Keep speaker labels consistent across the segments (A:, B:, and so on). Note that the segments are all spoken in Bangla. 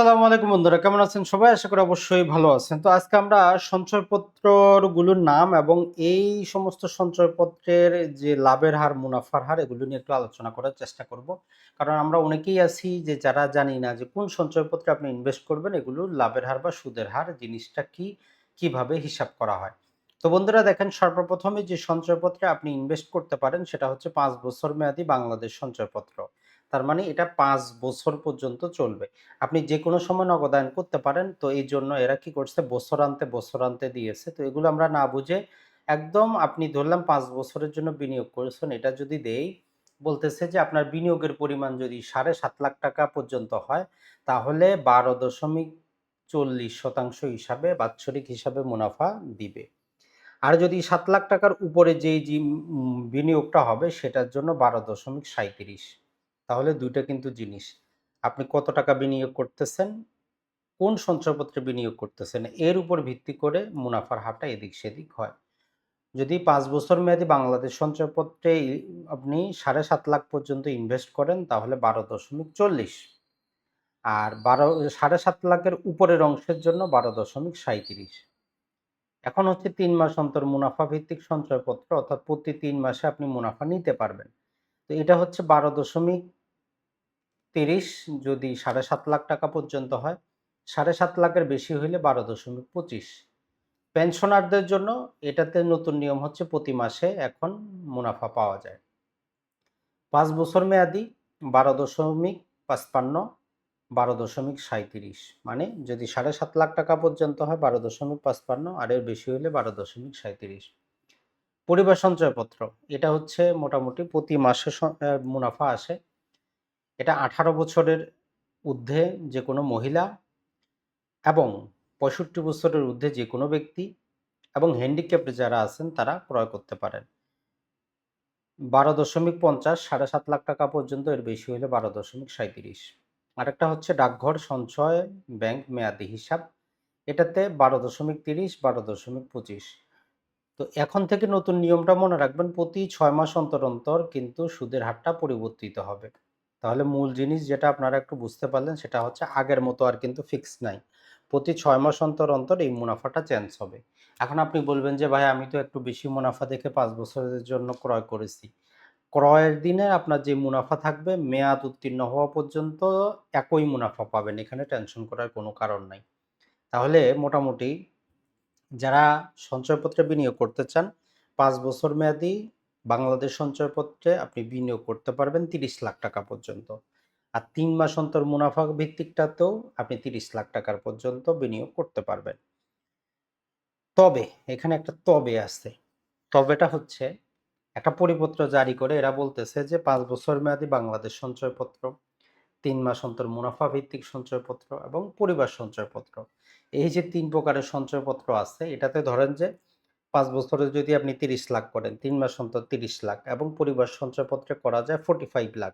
A: সালামু আলাইকুম বন্ধুরা, কেমন আছেন সবাই? আশা করি অবশ্যই ভালো আছেন। তো আজকে আমরা সঞ্চয়পত্রগুলোর নাম এবং এই সমস্ত সঞ্চয়পত্রের যে লাভের হার, মুনাফার হার, এগুলো নিয়ে একটু আলোচনা করার চেষ্টা করব। কারণ আমরা অনেকেই আছি যে যারা জানি না যে কোন সঞ্চয়পত্রে আপনি ইনভেস্ট করবেন এগুলো লাভের হার বা সুদের হার, জিনিসটা কি, কীভাবে হিসাব করা হয়। তো বন্ধুরা দেখেন, সর্বপ্রথমে যে সঞ্চয়পত্রে আপনি ইনভেস্ট করতে পারেন, সেটা হচ্ছে পাঁচ বছর মেয়াদি বাংলাদেশ সঞ্চয়পত্র। তার মানে এটা পাঁচ বছর পর্যন্ত চলবে। আপনি যে কোনো সময় নগদায়ন করতে পারেন, তো এই জন্য এরা কি করছে, বছরান্তে বছরান্তে দিয়েছে। তো এগুলো আমরা না বুঝে একদম আপনি ধরলাম পাঁচ বছরের জন্য বিনিয়োগ করেছেন, এটা যদি দেই, বলতেছে যে আপনার বিনিয়োগের পরিমাণ যদি সাড়ে সাত লাখ টাকা পর্যন্ত হয়, তাহলে বারো দশমিক চল্লিশ শতাংশ হিসাবে, বাৎসরিক হিসাবে মুনাফা দিবে। আর যদি সাত লাখ টাকার উপরে যেই যে বিনিয়োগটা হবে, সেটার জন্য বারো দশমিক সাঁইত্রিশ তাহলে দুইটা কিন্তু জিনিস। আপনি কত টাকা বিনিয়োগ করতেছেন? কোন সঞ্চয়পত্রে বিনিয়োগ করতেছেন? এর উপর ভিত্তি করে মুনাফার হারটা এদিক সেদিক হয়। যদি পাঁচ বছর মেয়াদি বাংলাদেশ সঞ্চয়পত্রে আপনি সাড়ে সাত লাখ পর্যন্ত ইনভেস্ট করেন, তাহলে বারো দশমিক চল্লিশ। আর বারো, সাড়ে সাত লাখের উপরের অংশের জন্য বারো দশমিক সাঁইত্রিশ। এখন হচ্ছে তিন মাস অন্তর মুনাফা ভিত্তিক সঞ্চয়পত্র, অর্থাৎ প্রতি তিন মাসে আপনি মুনাফা নিতে পারবেন। তো এটা হচ্ছে বারো দশমিক তিরিশ যদি সাড়ে সাত লাখ টাকা পর্যন্ত হয়, সাড়ে সাত লাখের বেশি হইলে বারো দশমিক পঁচিশ। পেনশনারদের জন্য এটাতে নতুন নিয়ম হচ্ছে প্রতি মাসে এখন মুনাফা পাওয়া যায়। পাঁচ বছর মেয়াদি বারো দশমিক পাঁচপান্ন, বারো দশমিক সাঁইত্রিশ। মানে যদি সাড়ে সাত লাখ টাকা পর্যন্ত হয়, বারো দশমিক পাঁচপান্ন, আর এর বেশি হলে বারো দশমিক সাঁইত্রিশ। পরিবার সঞ্চয়পত্র, এটা হচ্ছে মোটামুটি প্রতি মাসে মুনাফা আসে। এটা আঠারো বছরের ঊর্ধ্বে যে কোনো মহিলা এবং পঁয়ষট্টি বছরের ঊর্ধ্বে যে কোনো ব্যক্তি এবং হ্যান্ডিক্যাপড যারা আছেন তারা ক্রয় করতে পারেন। বারো দশমিক পঞ্চাশ, সাড়ে সাত লাখ টাকা পর্যন্ত এর বেশি হলে বারো দশমিক সাঁইত্রিশ। আরেকটা হচ্ছে ডাকঘর সঞ্চয় ব্যাংক মেয়াদি হিসাব। এটাতে বারো দশমিক তিরিশ, বারো দশমিক পঁচিশ। তো এখন থেকে নতুন নিয়মটা মনে রাখবেন, প্রতি ছয় মাস অন্তর অন্তর কিন্তু সুদের হারটা পরিবর্তিত হবে। তাহলে মূল জিনিস যেটা আপনারা একটু বুঝতে পারলেন সেটা হচ্ছে আগের মতো আর কিন্তু ফিক্স নাই। প্রতি ছয় মাস অন্তর অন্তর এই মুনাফাটা চেঞ্জ হবে। এখন আপনি বলবেন যে, ভাই, আমি তো একটু বেশি মুনাফা দেখে পাঁচ বছরের জন্য ক্রয় করেছি। ক্রয়ের দিনে আপনার যে মুনাফা থাকবে, মেয়াদ উত্তীর্ণ হওয়া পর্যন্ত একই মুনাফা পাবেন। এখানে টেনশন করার কোনো কারণ নাই। তাহলে মোটামুটি যারা সঞ্চয়পত্রে বিনিয়োগ করতে চান, পাঁচ বছর মেয়াদি বাংলাদেশ সঞ্চয়পত্রে আপনি বিনিয়োগ করতে পারবেন তিরিশ লাখ টাকা পর্যন্ত। আর তিন মাস অন্তর মুনাফা ভিত্তিকটাতেও আপনি তিরিশ লাখ টাকার পর্যন্ত বিনিয়োগ করতে পারবেন। তবে, এখানে একটা তবে আছে। তবেটা হচ্ছে, একটা পরিপত্র জারি করে এরা বলতেছে যে পাঁচ বছর মেয়াদি বাংলাদেশ সঞ্চয়পত্র, তিন মাস অন্তর মুনাফা ভিত্তিক সঞ্চয়পত্র এবং পরিবার সঞ্চয়পত্র। এই যে তিন প্রকারের সঞ্চয়পত্র আছে, এটাতে ধরেন যে পাঁচ বছরে যদি আপনি তিরিশ লাখ করেন, তিন মাস অন্তর তিরিশ লাখ এবং পরিবার সঞ্চয়পত্রে করা যায় ফোর্টি ফাইভ লাখ।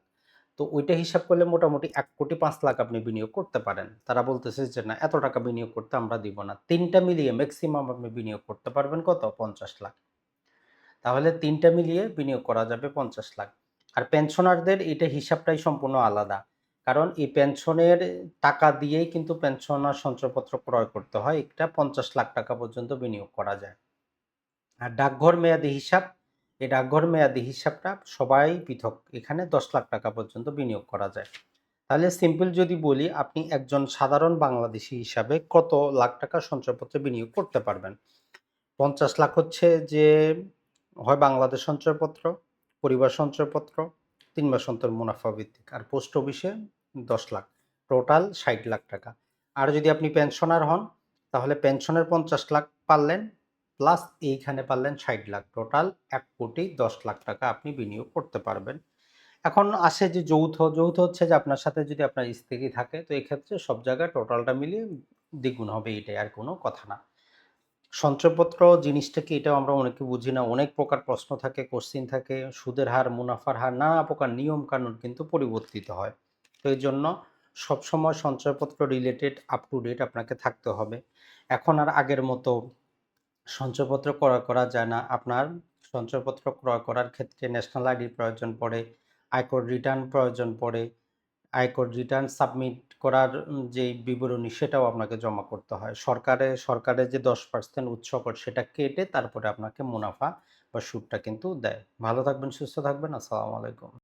A: তো ওইটা হিসাব করলে মোটামুটি এক কোটি পাঁচ লাখ আপনি বিনিয়োগ করতে পারেন। তারা বলতেছে যে, না, এত টাকা বিনিয়োগ করতে আমরা দিব না। তিনটা মিলিয়ে ম্যাক্সিমাম আপনি বিনিয়োগ করতে পারবেন কত? পঞ্চাশ লাখ। তাহলে তিনটা মিলিয়ে বিনিয়োগ করা যাবে পঞ্চাশ লাখ। আর পেনশনারদের এটা হিসাবটাই সম্পূর্ণ আলাদা। কারণ এই পেনশনের টাকা দিয়েই কিন্তু পেনশনার সঞ্চয়পত্র ক্রয় করতে হয়। এটা পঞ্চাশ লাখ টাকা পর্যন্ত বিনিয়োগ করা যায়। আর ডাকঘর মেয়াদি হিসাব, এই ডাকঘর মেয়াদি হিসাবটা সবাই পৃথক। এখানে দশ লাখ টাকা পর্যন্ত বিনিয়োগ করা যায়। তাহলে সিম্পল যদি বলি, আপনি একজন সাধারণ বাংলাদেশি হিসাবে কত লাখ টাকা সঞ্চয়পত্রে বিনিয়োগ করতে পারবেন? পঞ্চাশ লাখ হচ্ছে যে, হয় বাংলাদেশ সঞ্চয়পত্র, পরিবার সঞ্চয়পত্র, তিন মাস অন্তর মুনাফা ভিত্তিক, আর পোস্ট অফিসে দশ লাখ, টোটাল ষাট লাখ টাকা। আর যদি আপনি পেনশনার হন, তাহলে পেনশনের পঞ্চাশ লাখ পারলেন প্লাস এইখানে পারলেন ষাট লাখ। টোটাল এক কোটি দশ লাখ টাকা আপনি বিনিয়োগ করতে পারবেন। এখন আসে যে যৌথ যৌথ হচ্ছে যে আপনার সাথে যদি আপনার স্ত্রী থাকে, তো এক্ষেত্রে সব জায়গায় টোটালটা মিলিয়ে দ্বিগুণ হবে এটাই আর কোনো কথা না। সঞ্চয়পত্র জিনিসটা কি এটাও আমরা অনেকে বুঝি না। অনেক প্রকার প্রশ্ন থাকে কোশ্চিন থাকে, সুদের হার, মুনাফার হার, নানা প্রকার নিয়ম কানুন কিন্তু পরিবর্তিত হয়। তো এই জন্য সবসময় সঞ্চয়পত্র রিলেটেড আপ টু ডেট আপনাকে থাকতে হবে। এখন আর আগের মতো সঞ্চয়পত্র ক্রয় করা যায় না আপনার সঞ্চয়পত্র ক্রয় করার ক্ষেত্রে ন্যাশনাল আইডির প্রয়োজন পড়ে আয়কর রিটার্ন প্রয়োজন পড়ে আয়কর রিটার্ন সাবমিট করার যে বিবরণী সেটাও আপনাকে জমা করতে হয়। সরকারে সরকারের যে 10% উৎসকর সেটা কেটে তারপরে আপনাকে মুনাফা বা সুদটা কিন্তু দেয়। ভালো থাকবেন, সুস্থ থাকবেন। আসসালামু আলাইকুম।